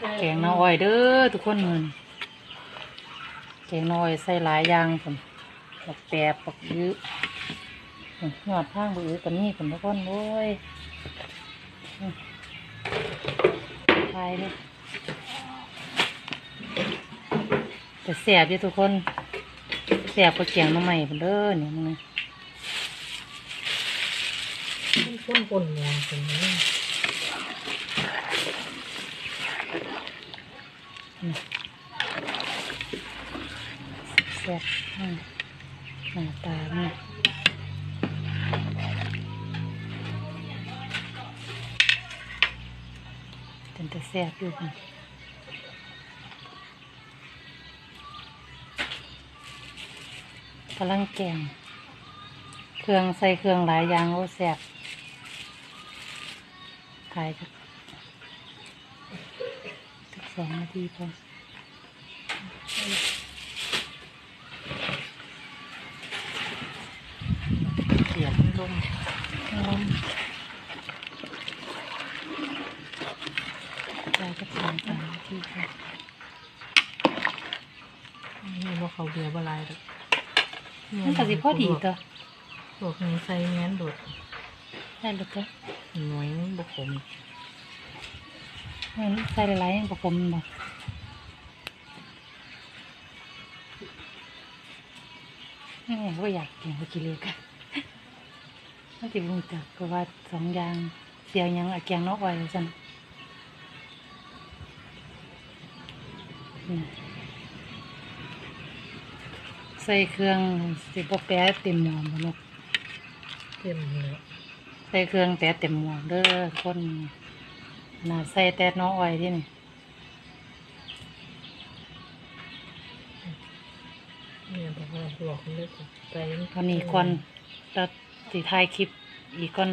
แกงน้อยเด้อทุกคนมือนแกงน้อยใส่หลายอย่างผมบักแปบบักยื้อหยอดทางบักยื้อกันนี่ผมทุกคนโอ้ยไปเลยแต่แสบอยู่ทุกคนแสบกว่าแกงน้ำใหม่ผมเด้อเนี่ยมึงนะข้นข้นๆเนี่ย แซ่บหน้าตาเนี่เป็นแต่แซ่บอยู่พุ่นกำลังแกง เครื่องใส่เครื่องหลายอย่างโอ้แซ่บถ่ายสักสักสองนาทีพอ เสียงลม อืม ได้กสองสามนาทีพอนี่ว่าเขาเบียร์บลายดอกมันก็สิพอดีตัวพวกนี้ใส่แง้นโดดได้หรือเปล่าหน่วยนึงบกขมมันใส่หลายๆอย่างประกบมันบ่นี่ก็อยากกินก็กิเลยกัน ถ้าติบุญจักก็ว่าสองอย่างเสียวหยังอะแกงนอกอ้อยว่าซั่นนี่ใส่เครื่องสิบ่แปะเต็มหม้อบ่นกเต็มเลยใส่เครื่องแต่เต็มหม้อเด้อคนน่าใส่แต่น้องอ้อยที่นี่เนี่ยบอกว่าบอกเลยใส่ตอนนี้ก่อนแล้ว สิถ่ายคลิปอีกก่อน